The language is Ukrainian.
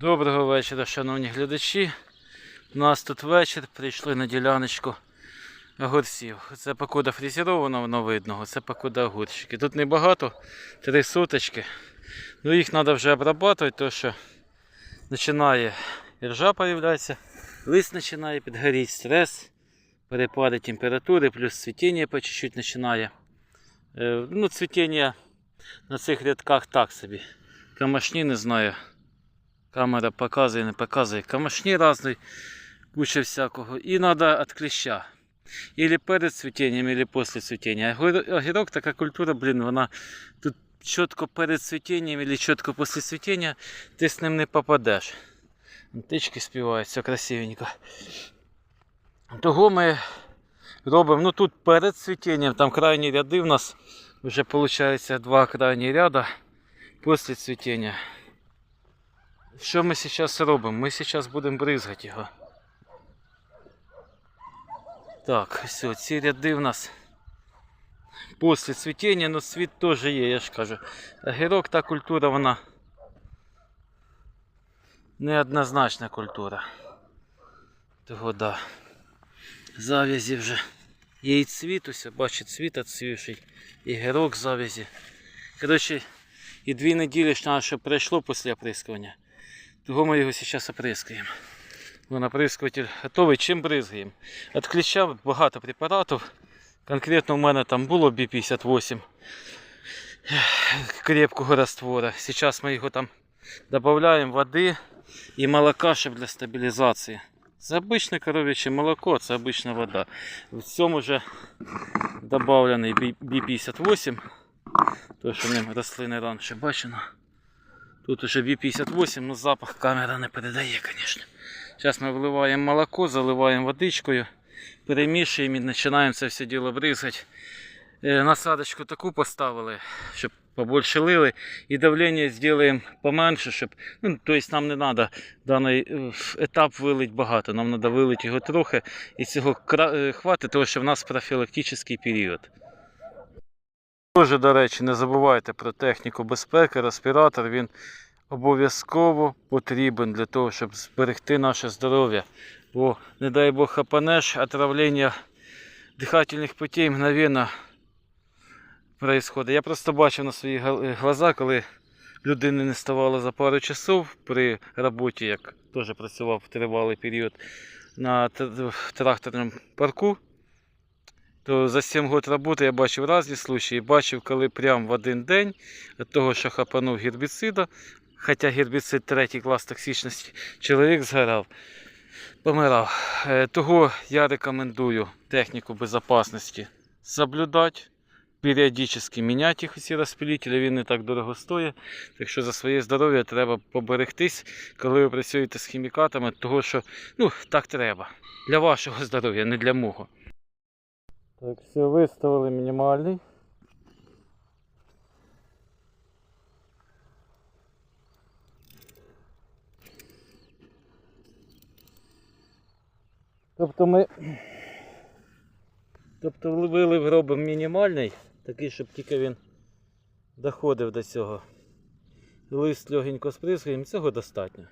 Доброго вечора, шановні глядачі. У нас тут вечір, прийшли на діляночку огурців. Це покуда фрезеровано, воно видно, це покуда огурчики. Тут небагато, три суточки. Ну їх треба вже обрабатувати, тому що починає іржа появляється, лист починає підгоріти, стрес, перепади температури, плюс цвітіння по чуть-чуть починає. Е, Ну, цвітіння на цих рядках так собі. Камашні не знаю. Камера показує, не показує. Камашні різні, куча всякого. І треба від кліща. Или перед цвітінням, или після цвітіння. Огір- Огірок така культура, блін, вона тут чітко перед цвітінням, или чітко після цвітіння, ти з ним не попадеш. Птички співають, все красивенько. Того ми робимо, ну тут перед цвітінням, там крайні ряди в нас вже виходить два крайні ряда після цвітіння. Що ми зараз робимо? Ми зараз будемо бризгати його. Так, все, ці ряди в нас після цвітіння, ну світ теж є, я ж кажу. Огірок та культура, вона неоднозначна культура. Того да. Завязі вже. Є і цвіт, ось, бачите, цвіт відцвівший, і гірок завязі. Коротше, і дві неділі ж пройшло після оприскування. Того ми його зараз оприскуємо. Вон оприскуватель готовий. Чим бризгаємо? Від кліща багато препаратів. Конкретно у мене там було B58 крепкого раствора. Зараз ми його там додаємо води і молока, щоб для стабілізації. Це обичне коров'яче молоко, це обична вода. В цьому вже додавлений B58. То, що ним рослини раніше бачено. Тут уже B58, ну запах камера не передає, звісно. Зараз ми вливаємо молоко, заливаємо водичкою, перемішуємо і починаємо це все діло бризати. Е, Насадочку таку поставили, щоб побольше лили. І давлення зробимо поменше, щоб. Ну, тобто нам не треба даний е, етап вилити багато, нам треба вилити його трохи. І цього е, хватить, тому що в нас профілактичний період. Дуже, до речі, не забувайте про техніку безпеки. Респіратор він обов'язково потрібен для того, щоб зберегти наше здоров'я. Бо, не дай Бог, хапанеш, отравлення дихательних путей мгновенно происходит. Я просто бачив на свої глаза, коли людини не ставало за пару часов при роботі, як теж працював тривалий період на тракторному парку. То за 7 років роботи я бачив різні случаї. Бачив, коли прямо в один день того, що хапанув гербіцида, хоча гербіцид третій клас токсичності, чоловік згорав, помирав. Е, Того я рекомендую техніку безпечності соблюдати, періодично міняти їх усі розпилителі, він не так дорого стоїть. Так що за своє здоров'я треба поберегтись, коли ви працюєте з хімікатами, того що ну, так треба. Для вашого здоров'я, не для мого. Так, все, виставили мінімальний. Тобто ми. Тобто вилив робимо мінімальний, такий, щоб тільки він доходив до цього. Лист легенько сприскуємо, цього достатньо.